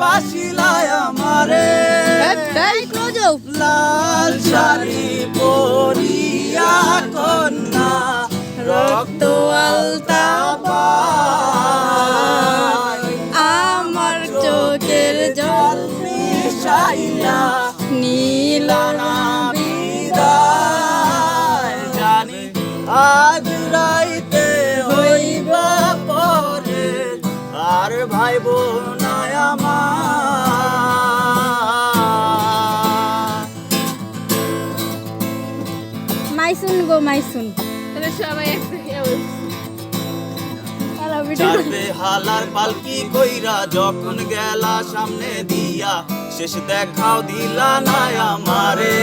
বাসিলায় আমারে। লাল শাড়ি পরিয়া কন্যা রক্ত আলতা আমার চোখের জল মিশাইয়া নীল বিদায়। জানি আজ রাইতে হইবা পরে আর ভাই বোনায় মাইসুন গো মাইসুন। তাহলে সবাই একসাথে চারবে হালার পালকি কইরা যখন গেলা সামনে দিয়া শেষ দেখাও দিলা না আমারে।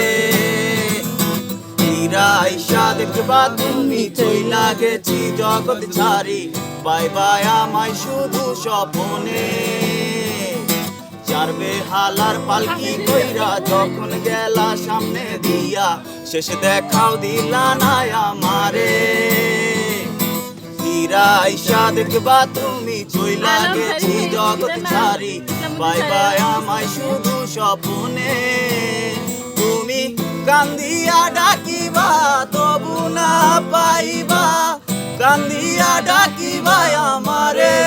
হীরা আইসা দেখবা তুমি চইলা গেছি জগৎ ছাড়ি। বাই বাই আমায় শুধু স্বপনে। চারবে হালার পালকি কইরা যখন গেলা সামনে দিয়া শেষ দেখাও দিলা না আমারে। আইসা দেখবা তুমি চইলা গেছি জগৎ ছাড়ি বাই বাই আমায় শুধু স্বপ্নে। তুমি কান্দিয়া ডাকিবা তবু না পাইবা কান্দিয়া ডাকিবা আমারে।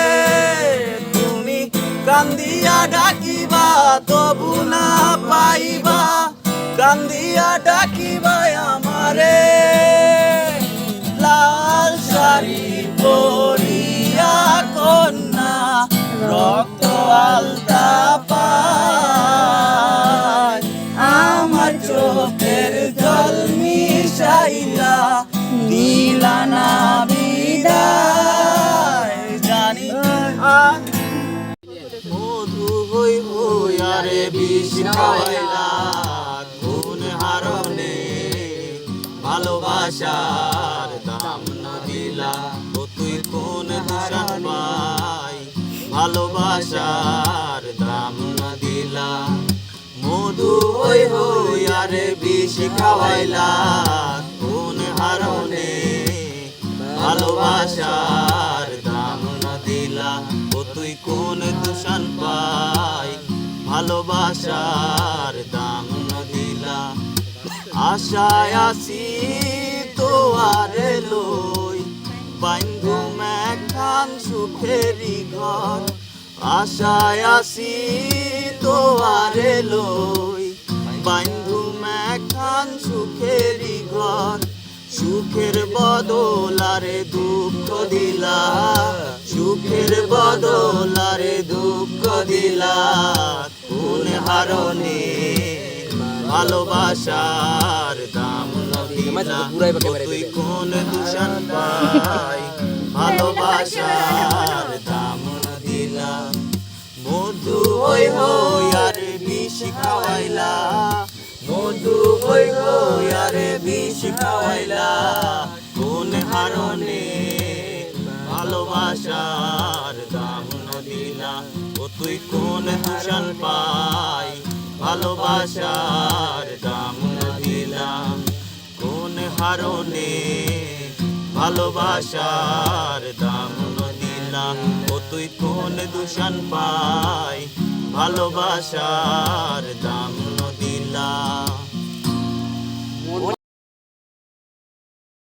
ডাকিবা, তবু না পাইবা। কান্দিয়া ডাকিবা আমারে। লাল শাড়ি পরিয়া কন্যা, রক্ত আলতা পায়। আমার চোখের জল মিশাইলা, নীলানা বিষ হারনে ভালোবাসার দাম না দিলা কোন দাম মধু হই হই আরে বিষ খাওয়াইলা কোন হারনে ভালোবাসার দাম না দিলা, ও তুই কোন দূষণ পাই ভালোবাসার দাম না দিলা। আশায় আসি তোয়ার লই বাইন্ধু মেখান সুখেরি ঘর। আশায় আসি তোয়ার লই বাইন্ধু মেখান সুখেরি ঘর। সুখের বদলারে দুঃখ দিলা। সুখের বদলারে দুঃখ দিলা। কোন হারনে ভালোবাসার দাম তুই কোন দূষণ পাই ভালোবাসার দাম নদিলা মধু হই হই আরে বিষ খাওয়াইলা। মধু হই হই আরে বিষ খাওয়াইলা। কোন হারনে ভালোবাসার দাম নদিলা ও তুই কোন দূষণ পাই? ভালোবাসার দাম দিলাম। কোন হারণে ভালোবাসার দাম দিলাম? ও তুই কোন দূষণ পাই? ভালোবাসার দাম নদিলা